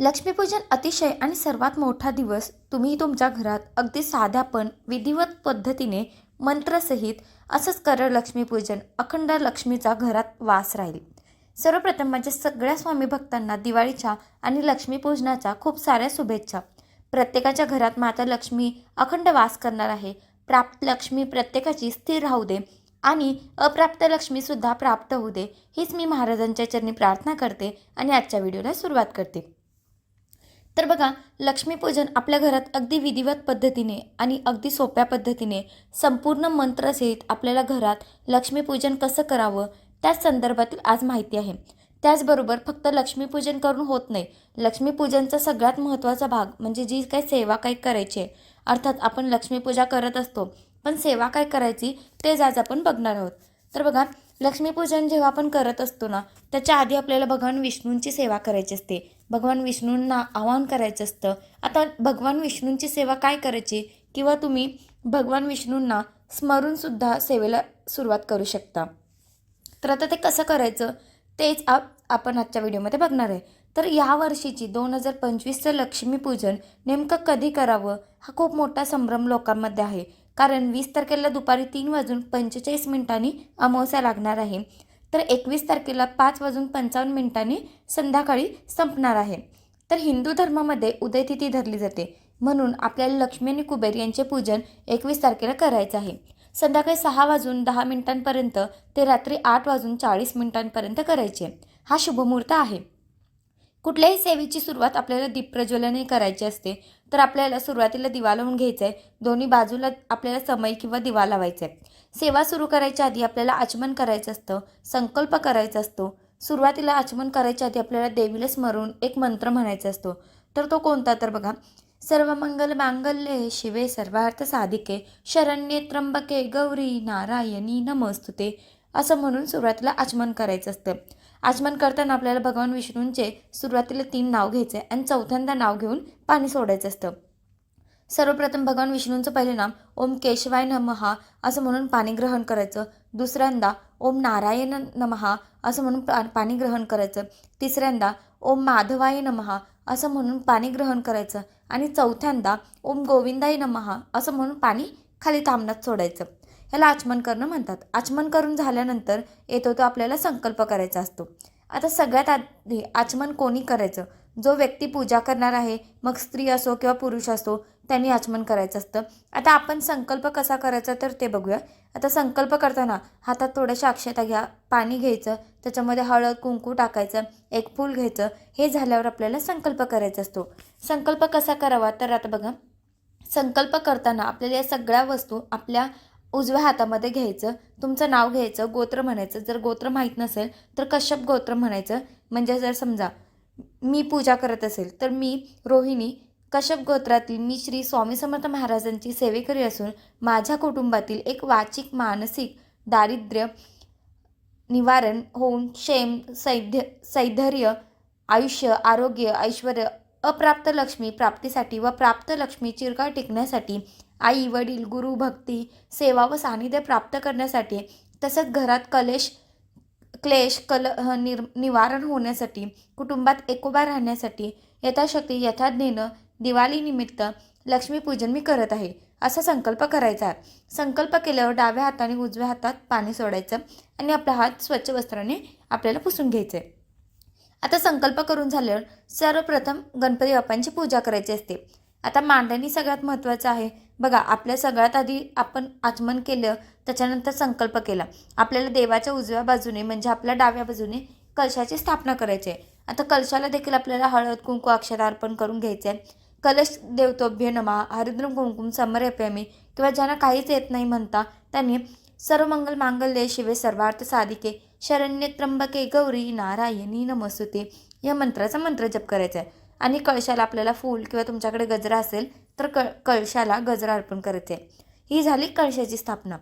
लक्ष्मीपूजन अतिशय आणि सर्वात मोठा दिवस तुम्ही तुमच्या घरात अगदी साध्या पण विधिवत पद्धतीने मंत्रसहित असंच करळ लक्ष्मीपूजन अखंड लक्ष्मीचा घरात वास राहील. सर्वप्रथम माझ्या सगळ्या स्वामी भक्तांना दिवाळीच्या आणि लक्ष्मीपूजनाच्या खूप साऱ्या शुभेच्छा. प्रत्येकाच्या घरात माता लक्ष्मी अखंड वास करणार आहे. प्राप्त लक्ष्मी प्रत्येकाची स्थिर राहू दे आणि अप्राप्त लक्ष्मीसुद्धा प्राप्त होऊ दे हीच मी महाराजांच्या चरणी प्रार्थना करते आणि आजच्या व्हिडिओला सुरुवात करते. तर बघा लक्ष्मीपूजन आपल्या घरात अगदी विधिवत पद्धतीने आणि अगदी सोप्या पद्धतीने संपूर्ण मंत्रसहित आपल्याला घरात लक्ष्मीपूजन कसं करावं त्याच संदर्भातील आज माहिती आहे. त्याचबरोबर फक्त लक्ष्मीपूजन करून होत नाही लक्ष्मीपूजनचा सगळ्यात महत्त्वाचा भाग म्हणजे जी काही सेवा काही करायची आहे अर्थात आपण लक्ष्मीपूजा करत असतो पण सेवा काय करायची तेच आज आपण बघणार आहोत. तर बघा लक्ष्मीपूजन जेव्हा आपण करत असतो ना त्याच्या आधी आपल्याला भगवान विष्णूंची सेवा करायची असते. भगवान विष्णूंना आवाहन करायचं असतं. आता भगवान विष्णूंची सेवा काय करायची? किंवा तुम्ही भगवान विष्णूंना स्मरूनसुद्धा सेवेला सुरुवात करू शकता. तर आता ते कसं करायचं? तेच आप आपण आजच्या व्हिडिओमध्ये बघणार आहे. तर या वर्षीची दोन हजार पंचवीसचं लक्ष्मीपूजन नेमकं कधी करावं? हा खूप मोठा संभ्रम लोकांमध्ये आहे. कारण वीस तारखेला दुपारी तीन वाजून पंचेचाळीस मिनिटांनी अमावस्या लागणार आहे. तर एकवीस तारखेला पाच वाजून पंचावन्न मिनिटांनी संध्याकाळी संपणार आहे. तर हिंदू धर्मामध्ये उदयतिथी धरली जाते. म्हणून आपल्याला लक्ष्मी आणि कुबेर यांचे पूजन एकवीस तारखेला करायचं आहे. संध्याकाळी सहा वाजून दहा मिनिटांपर्यंत ते रात्री आठ वाजून चाळीस मिनिटांपर्यंत करायचे. हा शुभमुहूर्त आहे. कुठल्याही सेवेची सुरुवात आपल्याला दीपप्रज्वलने करायची असते. तर आपल्याला सुरुवातीला दिवा लावून घ्यायचा आहे. दोन्ही बाजूला आपल्याला समय किंवा दिवा लावायचा आहे. सेवा सुरू करायच्या आधी आपल्याला आचमन करायचं असतं संकल्प करायचा असतो. सुरुवातीला आचमन करायच्या आधी आपल्याला देवीला स्मरून एक मंत्र म्हणायचा असतो. तर तो कोणता? तर बघा सर्व मंगल मांगल्ये शिवे सर्वार्थ साधिके शरण्ये त्र्यंबके गौरी नारायणी नमस्तुते. असं म्हणून सुरुवातीला आचमन करायचं असतं. आचमन करताना आपल्याला भगवान विष्णूंचे सुरुवातीला तीन नाव घ्यायचे आणि चौथ्यांदा नाव घेऊन पाणी सोडायचं असतं. सर्वप्रथम भगवान विष्णूंचं पहिले नाम ओम केशवाय नमहा असं म्हणून पाणी ग्रहण करायचं. दुसऱ्यांदा ओम नारायण नमहा असं म्हणून पा पाणी ग्रहण करायचं. तिसऱ्यांदा ओम माधवाय नमहा असं म्हणून पाणी ग्रहण करायचं. आणि चौथ्यांदा ओम गोविंदाय नमहा असं म्हणून पाणी खाली थांबण्यात सोडायचं. ह्याला आचमन करणं म्हणतात. आचमन करून झाल्यानंतर येतो तो आपल्याला संकल्प करायचा असतो. आता सगळ्यात आधी आचमन कोणी करायचं? जो व्यक्ती पूजा करणार आहे मग स्त्री असो किंवा पुरुष असो त्यांनी आचमन करायचं असतं. आता आपण संकल्प कसा करायचा तर ते बघूया. आता संकल्प करताना हातात थोड्याशा अक्षता घ्या पाणी घ्यायचं त्याच्यामध्ये हळद कुंकू टाकायचं एक फूल घ्यायचं हे झाल्यावर आपल्याला संकल्प करायचा असतो. संकल्प कसा करावा? तर आता बघा. संकल्प करताना आपल्याला या सगळ्या वस्तू आपल्या उजव्या हातामध्ये घ्यायचं तुमचं नाव घ्यायचं गोत्र म्हणायचं. जर गोत्र माहीत नसेल तर कश्यप गोत्र म्हणायचं. म्हणजे जर समजा मी पूजा करत असेल तर मी रोहिणी कश्यप गोत्रातील मी श्री स्वामी समर्थ महाराजांची सेवेकरी असून माझ्या कुटुंबातील एक वाचिक मानसिक दारिद्र्य निवारण होऊन क्षेम सैध्य सैधर्य आयुष्य आरोग्य ऐश्वर अप्राप्त लक्ष्मी प्राप्तीसाठी व प्राप्त लक्ष्मी चिरकाळ टिकण्यासाठी आई वडील गुरु भक्ती सेवा व सानिध्य प्राप्त करण्यासाठी तसंच घरात कलेश क्लेश कल निर निवारण होण्यासाठी कुटुंबात एकोबा राहण्यासाठी यथाशक्ती यथाज्ञेनं दिवाळीनिमित्त लक्ष्मीपूजन मी करत आहे असा संकल्प करायचा संकल्प केल्यावर डाव्या हाताने उजव्या हातात पाणी सोडायचं आणि आपला हात स्वच्छ वस्त्राने आपल्याला पुसून घ्यायचं. आहे आता संकल्प करून झाल्यावर सर्वप्रथम गणपती बाप्पांची पूजा करायची असते. आता मांडणी सगळ्यात महत्त्वाचं आहे. बघा आपल्या सगळ्यात आधी आपण आचमन केलं त्याच्यानंतर संकल्प केला. आपल्याला देवाच्या उजव्या बाजूने म्हणजे आपल्या डाव्या बाजूने कलशाची स्थापना करायची आहे. आता कलशाला देखील आपल्याला हळद कुंकू अक्षर अर्पण करून घ्यायचे आहे. कलश देवतोभ्य नमा हरिद्र कुंकुम समरप्यमी किंवा ज्यांना काहीच येत नाही म्हणता त्यांनी सर्व मंगल मांगल्ये शिवे सर्वार्थ साधिके शरण्य त्र्यंबके गौरी नारायणी नमस्तुते या मंत्राचा मंत्र जप करायचा आहे. आणि कळशाला आपल्याला फूल किंवा तुमच्याकडे गजरा असेल तर क कळशाला गजरा अर्पण करते. आहे ही झाली कळशाची स्थापना.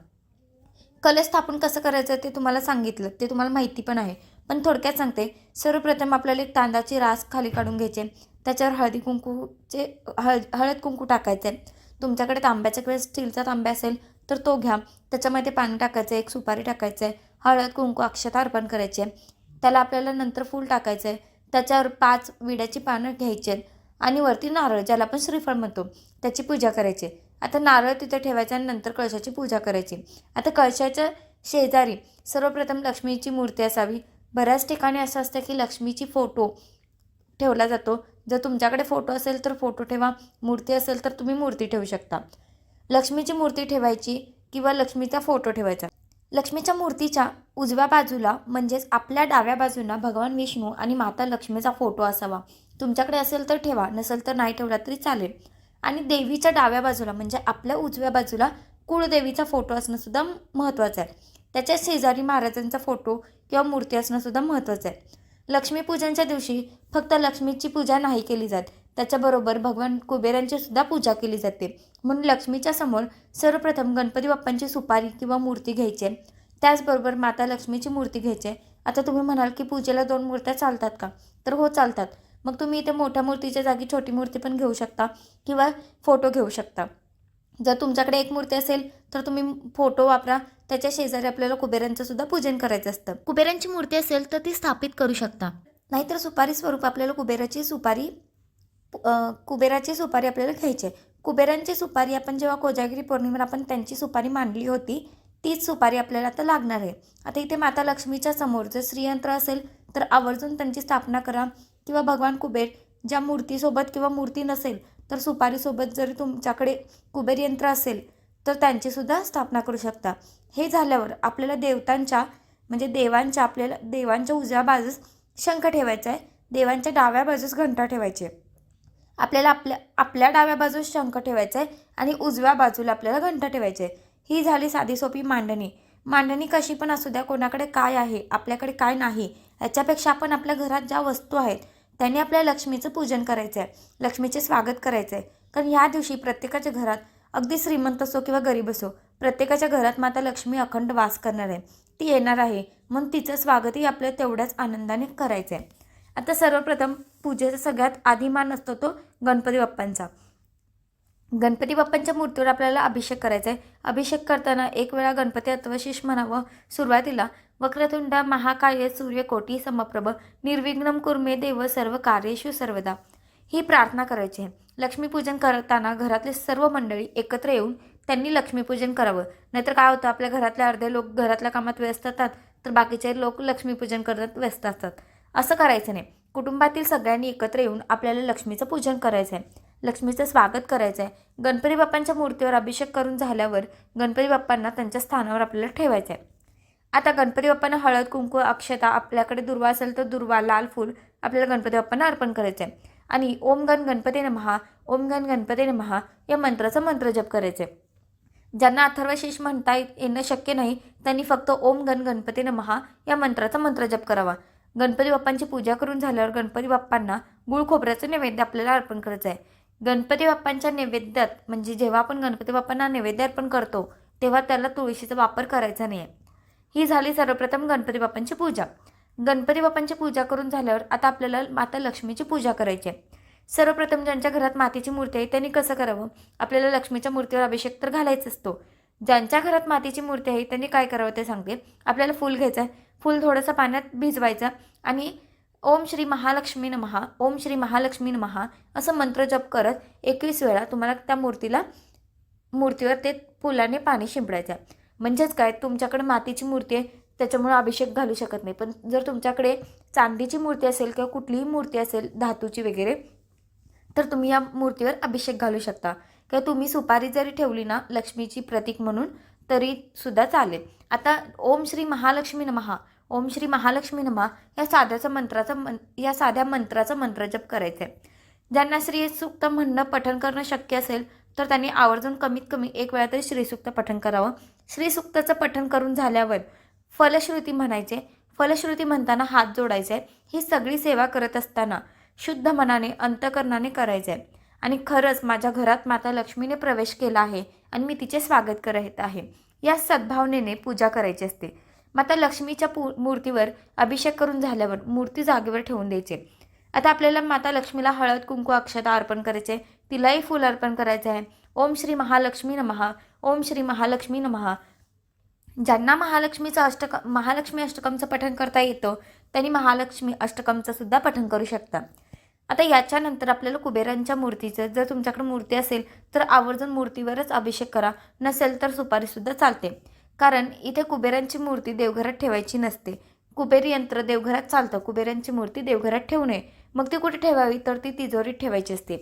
कलस्थापन कसं करायचं ते तुम्हाला सांगितलं. ते तुम्हाला माहिती पण आहे. पण थोडक्यात सांगते. सर्वप्रथम आपल्याला एक तांदळाची रास खाली काढून घ्यायचे. त्याच्यावर हळदी कुंकूचे हळ हळद कुंकू टाकायचे. तुमच्याकडे तांब्याचा किंवा स्टीलचा तांब्या असेल तर तो घ्या. त्याच्यामध्ये पाणी टाकायचं एक सुपारी टाकायचं. आहे हळद कुंकू अक्षता अर्पण करायचे. त्याला आपल्याला नंतर फूल टाकायचं. आहे त्याच्यावर पाच विड्याची पानं घ्यायची आणि वरती नारळ ज्याला आपण श्रीफळ म्हणतो त्याची पूजा करायची आता नारळ तिथे ठेवायचा आणि नंतर कळशाची पूजा करायची आता कळशाच्या शेजारी सर्वप्रथम लक्ष्मीची मूर्ती असावी. बऱ्याच ठिकाणी असं असतं की लक्ष्मीची फोटो ठेवला जातो. जर तुमच्याकडे फोटो असेल तर फोटो ठेवा. मूर्ती असेल तर तुम्ही मूर्ती ठेवू शकता. लक्ष्मीची मूर्ती ठेवायची किंवा लक्ष्मीचा फोटो ठेवायचा. लक्ष्मीच्या मूर्तीच्या उजव्या बाजूला म्हणजेच आपल्या डाव्या बाजूला भगवान विष्णू आणि माता लक्ष्मीचा फोटो असावा. तुमच्याकडे असेल तर ठेवा नसेल तर नाही ठेवला तरी चालेल. आणि देवीच्या डाव्या बाजूला म्हणजे आपल्या उजव्या बाजूला कुळदेवीचा फोटो असणंसुद्धा महत्त्वाचं आहे. त्याच्या शेजारी महाराजांचा फोटो किंवा मूर्ती असणं सुद्धा महत्त्वाचं आहे. लक्ष्मीपूजनच्या दिवशी फक्त लक्ष्मीची पूजा नाही केली जात. त्याच्याबरोबर भगवान कुबेरांची सुद्धा पूजा केली जाते. म्हणून लक्ष्मीच्या समोर सर्वप्रथम गणपती बाप्पांची सुपारी किंवा मूर्ती घ्यायची. त्याचबरोबर माता लक्ष्मीची मूर्ती घ्यायची. आहे आता तुम्ही म्हणाल की पूजेला दोन मूर्त्या चालतात का? तर हो चालतात. मग तुम्ही इथे मोठ्या मूर्तीच्या जागी छोटी मूर्ती पण घेऊ शकता किंवा फोटो घेऊ शकता. जर तुमच्याकडे एक मूर्ती असेल तर तुम्ही फोटो वापरा. त्याच्या शेजारी आपल्याला कुबेरांचं सुद्धा पूजन करायचं असतं. कुबेरांची मूर्ती असेल तर ती स्थापित करू शकता. नाहीतर सुपारी स्वरूप आपल्याला कुबेराची सुपारी कुबेराची सुपारी आपल्याला घ्यायची आहे. कुबेरांची सुपारी आपण जेव्हा कोजागिरी पौर्णिमेला आपण त्यांची सुपारी मांडली होती तीच सुपारी आपल्याला आता लागणार आहे. आता इथे माता लक्ष्मीच्या समोर जर श्रीयंत्र असेल तर आवर्जून त्यांची स्थापना करा. किंवा भगवान कुबेर ज्या मूर्तीसोबत किंवा मूर्ती नसेल तर सुपारीसोबत जरी तुमच्याकडे कुबेर यंत्र असेल तर त्यांचीसुद्धा स्थापना करू शकता. हे झाल्यावर आपल्याला देवतांच्या म्हणजे देवांच्या आपल्याला देवांच्या उजव्या बाजूस शंख ठेवायचा आहे. देवांच्या डाव्या बाजूस घंटा ठेवायची आहे. आपल्याला आपल्या आपल्या डाव्या बाजूस शंख ठेवायचा आहे आणि उजव्या बाजूला आपल्याला घंटा ठेवायचे आहे ही झाली साधी सोपी मांडणी. मांडणी कशी पण असू द्या कोणाकडे काय आहे आपल्याकडे काय नाही याच्यापेक्षा आपण आपल्या घरात ज्या वस्तू आहेत त्यांनी आपल्या लक्ष्मीचं पूजन करायचं आहे लक्ष्मीचे स्वागत करायचं आहे कारण ह्या दिवशी प्रत्येकाच्या घरात अगदी श्रीमंत असो किंवा गरीब असो प्रत्येकाच्या घरात माता लक्ष्मी अखंड वास करणार आहे. ती येणार आहे म्हणून तिचं स्वागतही आपल्या तेवढ्याच आनंदाने करायचं आहे आता सर्वप्रथम पूजेचा सगळ्यात आधी मान असतो तो गणपती बाप्पांचा. गणपती बाप्पांच्या मूर्तीवर आपल्याला अभिषेक करायचा आहे अभिषेक करताना एक वेळा गणपती अथवशीष म्हणावं सुरुवातीला. वक्रतुंड महाकाय सूर्यकोटी समप्रभ निर्विघ्नम कुर्मे देव सर्व कार्येशु सर्वदा. ही प्रार्थना करायची आहे. लक्ष्मीपूजन करताना घरातले सर्व मंडळी एकत्र येऊन त्यांनी लक्ष्मीपूजन करावं. नाहीतर काय होतं? आपल्या घरातले अर्धे लोक घरातल्या कामात व्यस्त असतात तर बाकीचे लोक लक्ष्मीपूजन करतात व्यस्त असतात. असं करायचं नाही. कुटुंबातील सगळ्यांनी एकत्र येऊन आपल्याला लक्ष्मीचं पूजन करायचं आहे लक्ष्मीचं स्वागत करायचं आहे गणपती बाप्पांच्या मूर्तीवर अभिषेक करून झाल्यावर गणपती बाप्पांना त्यांच्या स्थानावर आपल्याला ठेवायचं आहे आता गणपती बाप्पांना हळद कुंकू अक्षता आपल्याकडे दुर्वा असेल तर दुर्वा लाल फूल आपल्याला गणपती बाप्पांना अर्पण करायचं आहे आणि ओम गण गणपती नमहा ओम गण गणपती नमहा या मंत्राचा मंत्रजप करायचे ज्यांना अथर्वशीष म्हणता येत- येणं शक्य नाही त्यांनी फक्त ओम गण गणपती नमहा या मंत्राचा मंत्रजप करावा. गणपती बाप्पांची पूजा करून झाल्यावर गणपती बाप्पांना गुळ खोबऱ्याचं नैवेद्य आपल्याला अर्पण करायचं आहे गणपती बाप्पांच्या नैवेद्यात म्हणजे जेव्हा आपण गणपती बाप्पांना नैवेद्य अर्पण करतो तेव्हा त्याला तुळशीचा वापर करायचा नाही आहे ही झाली सर्वप्रथम गणपती बाप्पांची पूजा. गणपती बाप्पांची पूजा करून झाल्यावर आता आपल्याला माता लक्ष्मीची पूजा करायची आहे सर्वप्रथम ज्यांच्या घरात मातीची मूर्ती आहे त्यांनी कसं करावं? आपल्याला लक्ष्मीच्या मूर्तीवर अभिषेक तर घालायचा असतो. ज्यांच्या घरात मातीची मूर्ती आहे त्यांनी काय करावं ते सांगते. आपल्याला फूल घ्यायचं आहे. फूल थोडंसं पाण्यात भिजवायचं आणि ओम श्री महालक्ष्मी महा ओम श्री महालक्ष्मी महा असं मंत्र जप करत एकवीस वेळा तुम्हाला त्या मूर्तीला मूर्तीवर ते फुलाने पाणी शिंपडायचं आहे. म्हणजेच काय तुमच्याकडे मातीची मूर्ती आहे त्याच्यामुळे अभिषेक घालू शकत नाही. पण जर तुमच्याकडे चांदीची मूर्ती असेल किंवा कुठलीही मूर्ती असेल धातूची वगैरे तर तुम्ही या मूर्तीवर अभिषेक घालू शकता. किंवा तुम्ही सुपारी जरी ठेवली ना लक्ष्मीची प्रतीक म्हणून तरी सुद्धा चालेल. आता ओम श्री महालक्ष्मी नमहा. ओम श्री महालक्ष्मी नमहा या साध्याचा मंत्राचा मन या साध्या मंत्राचा मंत्रजप करायचा आहे ज्यांना श्रीसूक्त म्हणणं पठण करणं शक्य असेल तर त्यांनी आवर्जून कमीत कमी एक वेळा तरी श्रीसूक्त पठण करावं. श्रीसूक्ताचं पठण करून झाल्यावर फलश्रुती म्हणायचे. फलश्रुती म्हणताना हात जोडायचे. ही सगळी सेवा करत असताना शुद्ध मनाने अंतकरणाने करायचे. आहे आणि खरंच माझ्या घरात माता लक्ष्मीने प्रवेश केला आहे आणि मी तिचे स्वागत करत आहे. या सद्भावनेने पूजा करायची असते. माता लक्ष्मीच्या पू मूर्तीवर अभिषेक करून झाल्यावर मूर्ती जागेवर ठेवून द्यायचे. आता आपल्याला माता लक्ष्मीला हळद कुंकू अक्षता अर्पण करायचे. तिलाही फूल अर्पण करायचं आहे. ओम श्री महालक्ष्मी नमहा ओम श्री महालक्ष्मी नमहा ज्यांना महालक्ष्मीचं अष्टक महालक्ष्मी अष्टकमचं पठण करता येतं त्यांनी महालक्ष्मी अष्टकमचं सुद्धा पठण करू शकता. आता याच्यानंतर आपल्याला कुबेरांच्या मूर्तीचं जर तुमच्याकडे मूर्ती असेल तर आवर्जून मूर्तीवरच अभिषेक करा. नसेल तर सुपारीसुद्धा चालते. कारण इथे कुबेरांची मूर्ती देवघरात ठेवायची नसते. कुबेर यंत्र देवघरात चालतं. कुबेरांची मूर्ती देवघरात ठेवू नये. मग ती कुठे ठेवावी? तर ती तिजोरीत ठेवायची असते.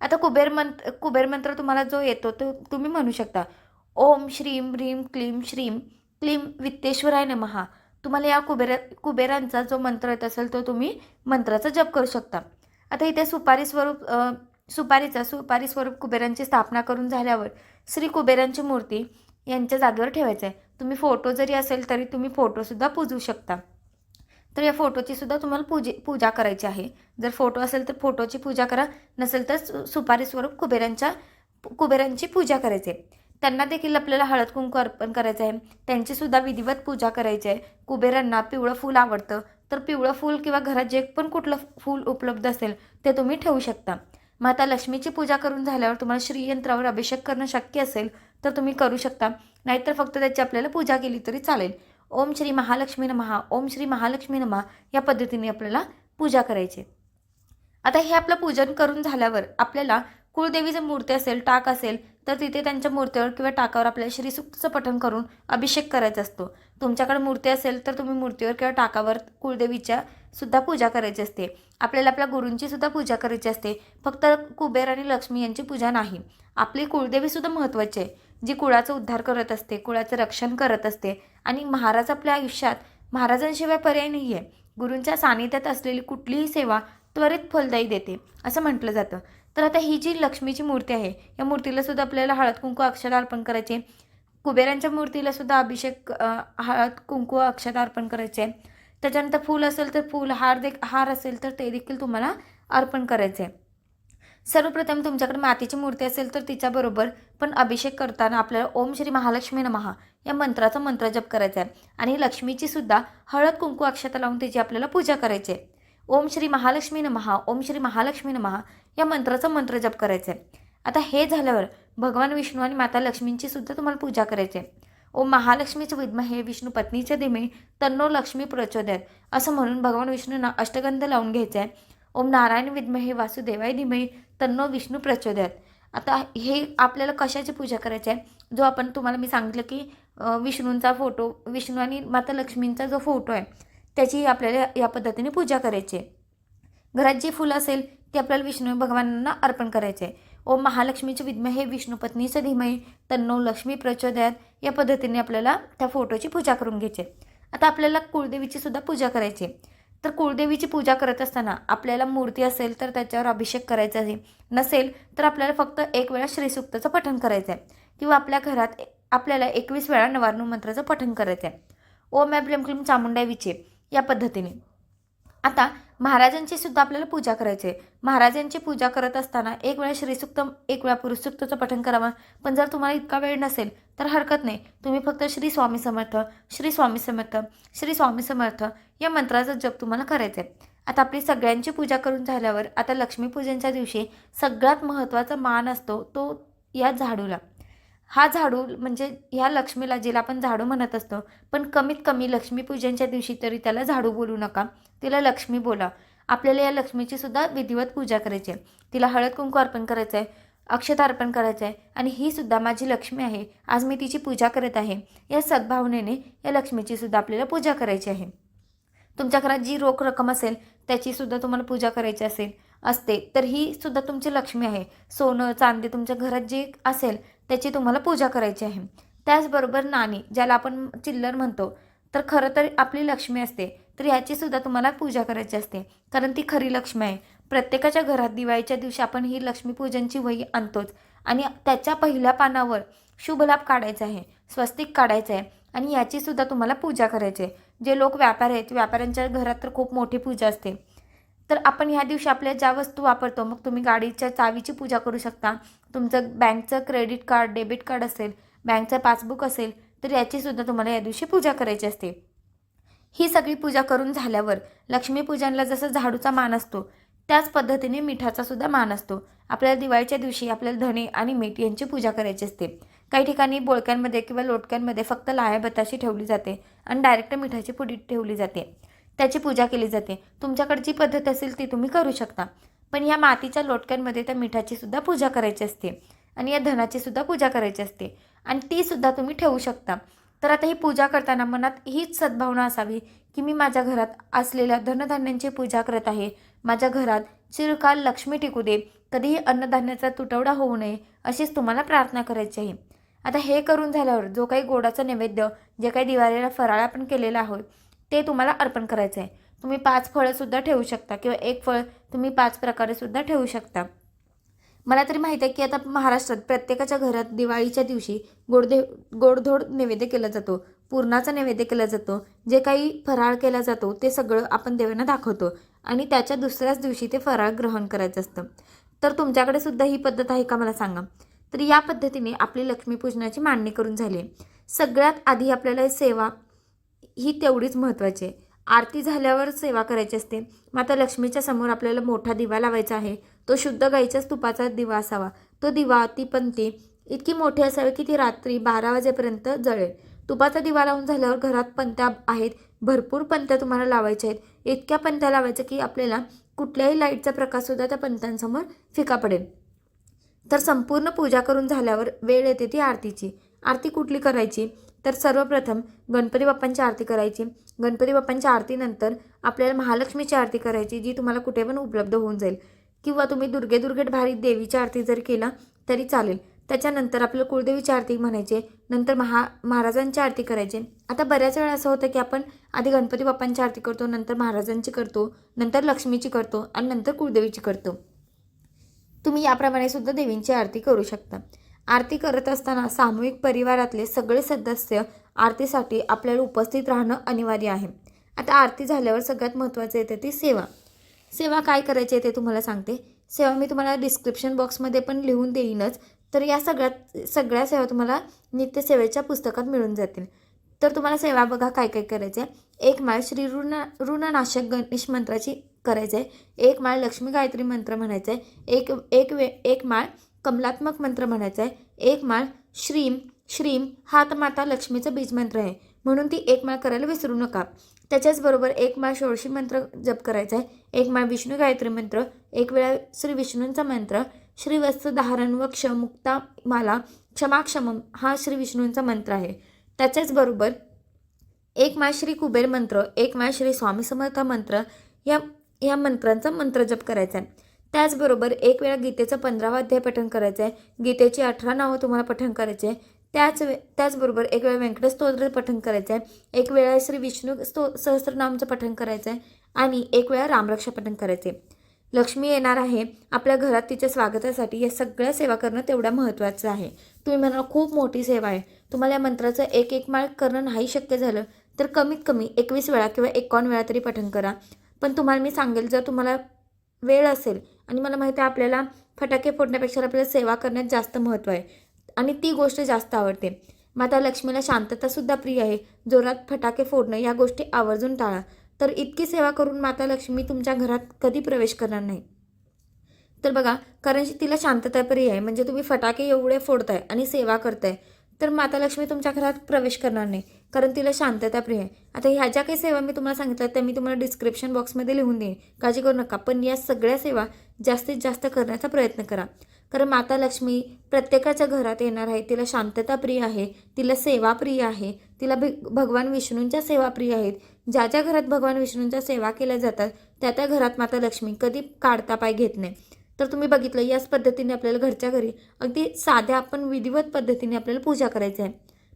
आता कुबेर मंत्र कुबेर मंत्र तुम्हाला जो येतो तो तुम्ही म्हणू शकता. ओम श्रीम ह्रीम क्लीम श्रीम क्लीम वित्तेश्वराय नमहा तुम्हाला या कुबेरा कुबेरांचा जो मंत्र येत असेल तो तुम्ही मंत्राचा जप करू शकता. आता इथे सुपारी स्वरूप सुपारीचा सुपारी स्वरूप कुबेरांची स्थापना करून झाल्यावर श्री कुबेरांची मूर्ती यांच्या जागेवर ठेवायचं आहे तुम्ही फोटो जरी असेल तरी तुम्ही फोटोसुद्धा पूजू शकता. तर या फोटोची सुद्धा तुम्हाला पूजे पूजा करायची आहे. जर फोटो असेल तर फोटोची पूजा करा नसेल तर सु- सुपारी स्वरूप कुबेरांच्या कुबेरांची पूजा करायची आहे त्यांना देखील आपल्याला हळद कुंकू अर्पण करायचं आहे त्यांचीसुद्धा विधिवत पूजा करायची आहे कुबेरांना पिवळं फूल आवडतं. तर पिवळं फूल किंवा घरात जे पण कुठलं फूल उपलब्ध असेल ते तुम्ही ठेवू शकता. माता लक्ष्मीची पूजा करून झाल्यावर तुम्हाला श्रीयंत्रावर अभिषेक करणं शक्य असेल तर तुम्ही करू शकता. नाहीतर फक्त त्याची आपल्याला पूजा केली तरी चालेल. ओम श्री महालक्ष्मी नमहा ओम श्री महालक्ष्मी नमहा या पद्धतीने आपल्याला पूजा करायची. आता हे आपलं पूजन करून झाल्यावर आपल्याला कुळदेवीचं मूर्ती असेल टाक असेल तर तिथे त्यांच्या मूर्तीवर किंवा टाकावर आपल्याला श्रीसुक्तचं पठण करून अभिषेक करायचा असतो. तुमच्याकडे मूर्ती असेल तर तुम्ही मूर्तीवर किंवा टाकावर कुळदेवीच्या सुद्धा पूजा करायची असते. आपल्याला आपल्या गुरूंची सुद्धा पूजा करायची असते. फक्त कुबेर आणि लक्ष्मी यांची पूजा नाही. आपली कुळदेवी सुद्धा महत्त्वाची आहे. जी कुळाचा उद्धार करत असते कुळाचं रक्षण करत असते आणि महाराज आपल्या आयुष्यात महाराजांशिवाय पर्याय नाही आहे. गुरूंच्या सानिध्यात असलेली कुठलीही सेवा त्वरित फलदायी देते असं म्हटलं जातं. तर आता ही जी लक्ष्मीची मूर्ती आहे या मूर्तीला सुद्धा आपल्याला हळद कुंकू अक्षर अर्पण करायचे कुबेरांच्या मूर्तीला सुद्धा अभिषेक हळद कुंकू अक्षता अर्पण करायचे. त्याच्यानंतर फूल असेल तर फूल हार दे हार असेल तर ते देखील तुम्हाला अर्पण करायचे. सर्वप्रथम तुमच्याकडे मातीची मूर्ती असेल तर तिच्याबरोबर पण अभिषेक करताना आपल्याला ओम श्री महालक्ष्मी नमहा या मंत्राचा मंत्र जप करायचा आहे. आणि लक्ष्मीची सुद्धा हळद कुंकू अक्षता लावून तिची आपल्याला पूजा करायची आहे. ओम श्री महालक्ष्मी नमहा ओम श्री महालक्ष्मी नमहा या मंत्राचा मंत्र जप करायचा आहे. आता हे झाल्यावर भगवान विष्णू आणि माता लक्ष्मींची सुद्धा तुम्हाला पूजा करायची आहे. ओम विद्म हे विष्णू पत्नीचे धीमे तन्नो लक्ष्मी प्रचोदयात. असं म्हणून भगवान विष्णूंना अष्टगंध लावून घ्यायचं आहे. ओम नारायण विद्महे वासुदेवाय धीमे तन्नो विष्णू प्रचोदयात. आता हे आपल्याला कशाची पूजा करायची आहे? जो आपण तुम्हाला मी सांगितलं की विष्णूंचा फोटो विष्णू आणि माता लक्ष्मींचा जो फोटो आहे त्याची आपल्याला या पद्धतीने पूजा करायची आहे. घरात जी फुलं असेल ती आपल्याला विष्णू भगवानांना अर्पण करायचे आहे. ओम महालक्ष्मीचे विद्महे विष्णू पत्नीचं धीमही तन्नो लक्ष्मी प्रचोदयात या पद्धतीने आपल्याला त्या फोटोची पूजा करून घ्यायची. आता आपल्याला कुळदेवीची सुद्धा पूजा करायची आहे. तर कुळदेवीची पूजा करत असताना आपल्याला मूर्ती असेल तर त्याच्यावर अभिषेक करायचा आहे. नसेल तर आपल्याला फक्त एक वेळा श्रीसुक्ताचं पठण करायचं आहे. किंवा आपल्या घरात आपल्याला एकवीस वेळा नवारणू मंत्राचं पठण करायचं आहे. ओम ॲब्लेम क्लीम चामुंडा विचे या पद्धतीने. आता महाराजांची सुद्धा आपल्याला पूजा करायची आहे महाराजांची पूजा करत असताना एक वेळा श्रीसुक्त एक वेळा पुरुषसुक्तचं पठण करावं. पण जर तुम्हाला इतका वेळ नसेल तर हरकत नाही. तुम्ही फक्त श्री स्वामी समर्थ श्री स्वामी समर्थ श्री स्वामी समर्थ या मंत्राचा जप तुम्हाला करायचा आहे आता आपली सगळ्यांची पूजा करून झाल्यावर आता लक्ष्मीपूजनच्या दिवशी सगळ्यात महत्त्वाचा मान असतो तो या झाडूला. हा झाडू म्हणजे ह्या लक्ष्मीला जिला आपण झाडू म्हणत असतो पण कमीत कमी लक्ष्मीपूजनच्या दिवशी तरी त्याला झाडू बोलू नका. तिला लक्ष्मी बोला. आपल्याला या लक्ष्मीची सुद्धा विधिवत पूजा करायची आहे. तिला हळद कुंकू अर्पण करायचं आहे अक्षता अर्पण करायचं आहे आणि ही सुद्धा माझी लक्ष्मी आहे. आज मी तिची पूजा करत आहे. या सद्भावनेने या लक्ष्मीची सुद्धा आपल्याला पूजा करायची आहे. तुमच्या घरात जी रोख रक्कम असेल त्याची सुद्धा तुम्हाला पूजा करायची असेल असते तर ही सुद्धा तुमची लक्ष्मी आहे. सोनं चांदी तुमच्या घरात जे असेल त्याची तुम्हाला पूजा करायची आहे. त्याचबरोबर नाणी ज्याला आपण चिल्लर म्हणतो तर खरं तर आपली लक्ष्मी असते तर ह्याची सुद्धा तुम्हाला पूजा करायची असते. कारण ती खरी लक्ष्मी आहे. प्रत्येकाच्या घरात दिवाळीच्या दिवशी आपण ही लक्ष्मीपूजनची वही आणतोच. आणि त्याच्या पहिल्या पानावर शुभलाभ काढायचा आहे स्वस्तिक काढायचं आहे. आणि याची सुद्धा तुम्हाला पूजा करायची आहे. जे लोक व्यापारी आहेत व्यापाऱ्यांच्या घरात तर खूप मोठी पूजा असते. तर आपण ह्या दिवशी आपल्या ज्या वस्तू वापरतो मग तुम्ही गाडीच्या चावीची पूजा करू शकता. तुमचं बँकचं क्रेडिट कार्ड डेबिट कार्ड असेल बँकचं पासबुक असेल तर याचीसुद्धा तुम्हाला या दिवशी पूजा करायची असते. ही सगळी पूजा करून झाल्यावर लक्ष्मीपूजनला जसं झाडूचा मान असतो त्याच पद्धतीने मिठाचा सुद्धा मान असतो. आपल्याला दिवाळीच्या दिवशी आपल्याला धणे आणि मीठ यांची पूजा करायची असते. काही ठिकाणी बोळक्यांमध्ये किंवा लोटक्यांमध्ये फक्त लाया बताशी ठेवली जाते आणि डायरेक्ट मिठाची पुडी ठेवली जाते. त्याची पूजा केली जाते. तुमच्याकडे जी पद्धत असेल ती तुम्ही करू शकता. पण या मातीच्या लोटक्यांमध्ये त्या मिठाची सुद्धा पूजा करायची असते. आणि या धनाची सुद्धा पूजा करायची असते. आणि ती सुद्धा तुम्ही ठेवू शकता. तर आता ही पूजा करताना मनात हीच सद्भावना असावी की मी माझ्या घरात असलेल्या धनधान्यांची पूजा करत आहे. माझ्या घरात चिरकाल लक्ष्मी टिकू दे. कधीही अन्नधान्याचा तुटवडा होऊ नये अशीच तुम्हाला प्रार्थना करायची आहे. आता हे करून झाल्यावर जो काही गोडाचा नैवेद्य जे काही दिवाळीला फराळ आपण केलेला आहोत ते तुम्हाला अर्पण करायचं आहे तुम्ही पाच फळंसुद्धा ठेवू शकता किंवा एक फळ तुम्ही पाच प्रकारे सुद्धा ठेवू शकता. मला तरी माहीत आहे की आता महाराष्ट्रात प्रत्येकाच्या घरात दिवाळीच्या दिवशी गोडधे गोडधोड नैवेद्य केला जातो. पूर्णाचा नैवेद्य केला जातो. जे काही फराळ केला जातो ते सगळं आपण देवांना दाखवतो आणि त्याच्या दुसऱ्याच दिवशी ते फराळ ग्रहण करायचं असतं. तर तुमच्याकडे सुद्धा ही पद्धत आहे का मला सांगा? तर या पद्धतीने आपली लक्ष्मीपूजनाची मांडणी करून झाली. आहे सगळ्यात आधी आपल्याला सेवा ही तेवढीच महत्त्वाची आहे. आरती झाल्यावर सेवा करायची असते. माता लक्ष्मीच्या समोर आपल्याला मोठा दिवा लावायचा आहे. तो शुद्ध गाईच्याच तुपाचा दिवा असावा. तो दिवा ती पंती इतकी मोठी असावी की ती रात्री बारा वाजेपर्यंत जळेल. तुपाचा दिवा लावून झाल्यावर घरात पंत्या आहेत. भरपूर पंत्या तुम्हाला लावायच्या आहेत. इतक्या पंत्या लावायच्या की आपल्याला कुठल्याही लाईटचा प्रकाशसुद्धा त्या पंत्यांसमोर फिका पडेल. तर संपूर्ण पूजा करून झाल्यावर वेळ येते ती आरतीची. आरती कुठली करायची? तर सर्वप्रथम गणपती बाप्पांची आरती करायची. गणपती बाप्पांच्या आरतीनंतर आपल्याला महालक्ष्मीची आरती करायची जी तुम्हाला कुठे पण उपलब्ध होऊन जाईल. किंवा तुम्ही दुर्गे दुर्गेट भारी देवीची आरती जर केला तरी चालेल. त्याच्यानंतर आपल्याला कुळदेवीची आरती म्हणायचे नंतर महा महाराजांची आरती करायची. आता बऱ्याच वेळा असं होतं की आपण आधी गणपती बाप्पांची आरती करतो नंतर महाराजांची करतो नंतर लक्ष्मीची करतो आणि नंतर कुळदेवीची करतो. तुम्ही याप्रमाणे सुद्धा देवींची आरती करू शकता. आरती करत असताना सामूहिक परिवारातले सगळे सदस्य आरतीसाठी आपल्याला उपस्थित राहणं अनिवार्य आहे. आता आरती झाल्यावर सगळ्यात महत्त्वाचं येते ती सेवा. सेवा काय करायची आहे ते तुम्हाला सांगते. सेवा मी तुम्हाला डिस्क्रिप्शन बॉक्समध्ये पण लिहून देईनच तर या सगळ्यात सगळ्या सेवा तुम्हाला नित्यसेवेच्या पुस्तकात मिळून जातील. तर तुम्हाला सेवा बघा काय काय करायचं आहे एक माळ श्री ऋण ऋणनाशक गणेश मंत्राची करायचं आहे एक माळ लक्ष्मी गायत्री मंत्र म्हणायचं आहे एक एक वे एक माळ कमलात्मक मंत्र म्हणायचा आहे. एक माळ श्रीम श्रीम हा तर माता लक्ष्मीचा बीज मंत्र आहे. म्हणून ती एक माळ करायला विसरू नका. त्याच्याचबरोबर एक माळ षोडशी मंत्र जप करायचा आहे. एक माळ विष्णू गायत्री मंत्र एक वेळा श्री विष्णूंचा मंत्र श्री वस्त्रधारण व क्षमुक्ता माला क्षमाक्षमम हा श्री विष्णूंचा मंत्र आहे. त्याच्याचबरोबर एक माळ श्री कुबेर मंत्र एक माळ श्री स्वामी समर्थ मंत्र या या मंत्रांचा मंत्र जप करायचा आहे. त्याचबरोबर एक वेळा गीतेचं पंधरावा अध्याय पठण करायचं आहे गीतेची अठरा नावं तुम्हाला पठण करायचे आहे त्याच वे त्याचबरोबर एक वेळा व्यंकटस्तोत्र पठण करायचं आहे एक वेळा श्री विष्णू स्तो सहस्त्रनामचं पठण करायचं आहे आणि एक वेळा रामरक्षा पठण करायचे लक्ष्मी येणार आहे. आपल्या घरात तिच्या स्वागतासाठी या सगळ्या सेवा करणं तेवढ्या महत्त्वाचं आहे. तुम्ही म्हणाल खूप मोठी सेवा आहे. तुम्हाला या मंत्राचं एक एक माळ करणं नाही शक्य झालं तर कमीत कमी एकवीस वेळा किंवा एकावन्न वेळा तरी पठण करा. पण तुम्हाला मी सांगेल जर तुम्हाला वेळ असेल आणि मला माहिती आहे आपल्याला फटाके फोडण्यापेक्षा आपल्याला सेवा करण्यात जास्त महत्त्व आहे. आणि ती गोष्ट जास्त आवडते. माता लक्ष्मीला शांततासुद्धा प्रिय आहे. जोरात फटाके फोडणं या गोष्टी आवर्जून टाळा. तर इतकी सेवा करून माता लक्ष्मी तुमच्या घरात कधी प्रवेश करणार नाही? तर बघा कारण तिला शांतता प्रिय आहे. म्हणजे तुम्ही फटाके एवढे फोडताय आणि सेवा करताय. तर माता लक्ष्मी तुमच्या घरात प्रवेश करणार नाही. कारण तिला शांतता प्रिय आहे. आता ह्या ज्या काही सेवा मी तुम्हाला सांगितल्या त्या मी तुम्हाला डिस्क्रिप्शन बॉक्समध्ये लिहून देईन. काळजी करू नका. पण या सगळ्या सेवा जास्तीत जास्त करण्याचा प्रयत्न करा. कारण माता लक्ष्मी प्रत्येकाच्या घरात येणार आहे. तिला शांतता प्रिय आहे. तिला सेवा प्रिय आहे. तिला भि भगवान विष्णूंच्या सेवा प्रिय आहेत. ज्या ज्या घरात भगवान विष्णूंच्या सेवा केल्या जातात त्या त्या घरात माता लक्ष्मी कधी काढता पाय घेत नाही. तर तुम्ही बघितलं याच पद्धतीने आपल्याला घरच्या घरी अगदी साध्या आपण विधिवत पद्धतीने आपल्याला पूजा करायची आहे.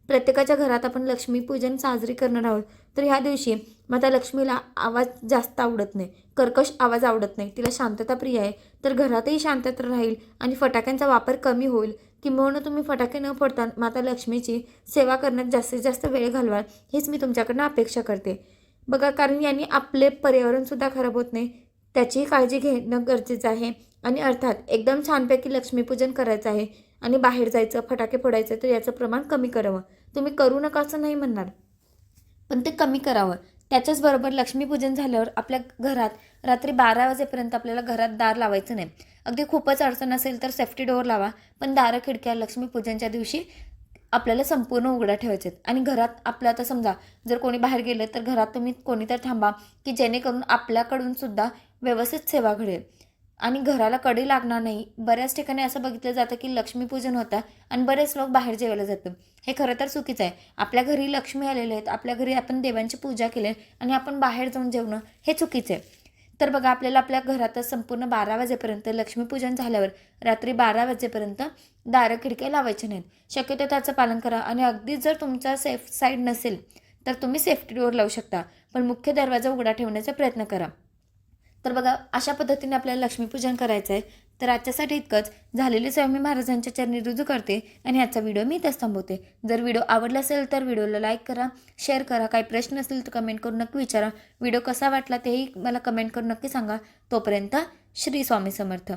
प्रत्येकाच्या घरात आपण लक्ष्मीपूजन साजरी करणार आहोत. तर ह्या दिवशी माता लक्ष्मीला आवाज जास्त आवडत नाही कर्कश आवाज आवडत नाही. तिला शांतता प्रिय आहे. तर घरातही शांतता राहील आणि फटाक्यांचा वापर कमी होईल. किंबहुना तुम्ही फटाके न फोडता माता लक्ष्मीची सेवा करण्यात जास्तीत जास्त वेळ घालवाल हेच मी तुमच्याकडनं अपेक्षा करते. बघा कारण यांनी आपले पर्यावरणसुद्धा खराब होत नाही. त्याचीही काळजी घेणं गरजेचं आहे. आणि अर्थात एकदम छानपैकी लक्ष्मीपूजन करायचं आहे आणि बाहेर जायचं फटाके फोडायचं तर याचं प्रमाण कमी करावं. तुम्ही करू नका असं नाही म्हणणार. पण ते कमी करावं. त्याच्याचबरोबर लक्ष्मीपूजन झाल्यावर आपल्या घरात रात्री बारा वाजेपर्यंत आपल्याला घरात दार लावायचं नाही. अगदी खूपच अडचण असेल तर सेफ्टी डोअर लावा पण दारं खिडक्या लक्ष्मीपूजनच्या दिवशी आपल्याला संपूर्ण उघड्या ठेवायचे आहेत आणि घरात आपलं आता समजा जर कोणी बाहेर गेलं तर घरात तुम्ही कोणी तर थांबा की जेणेकरून आपल्याकडून सुद्धा व्यवस्थित सेवा घडेल. आणि घराला कडी लागणार नाही. बऱ्याच ठिकाणी असं बघितलं जातं की लक्ष्मीपूजन होतं आणि बरेच लोक बाहेर जेवायला जातं हे खरं तर चुकीचं आहे. आपल्या घरी लक्ष्मी आलेले आहेत. आपल्या घरी आपण देवांची पूजा केली आहे आणि आपण बाहेर जाऊन जेवणं हे चुकीचं आहे. तर बघा आपल्याला आपल्या घरातच संपूर्ण बारा वाजेपर्यंत लक्ष्मीपूजन झाल्यावर रात्री बारा वाजेपर्यंत दारं खिडक्या लावायचे नाहीत. शक्यतो त्याचं पालन करा आणि अगदी जर तुमचा सेफ साईड नसेल तर तुम्ही सेफ्टीवर लावू शकता. पण मुख्य दरवाजा उघडा ठेवण्याचा प्रयत्न करा. तर बघा अशा पद्धतीने आपल्याला लक्ष्मीपूजन करायचं आहे तर आजच्यासाठी इतकंच. झालेली स्वामी महाराजांच्या चरणी रुजू करते आणि आजचा व्हिडिओ मी इथंच थांबवते. जर व्हिडिओ आवडला असेल तर व्हिडिओला लाईक करा शेअर करा. काही प्रश्न असेल तर कमेंट करून नक्की विचारा. व्हिडिओ कसा वाटला तेही मला कमेंट करून नक्की सांगा. तोपर्यंत श्री स्वामी समर्थ.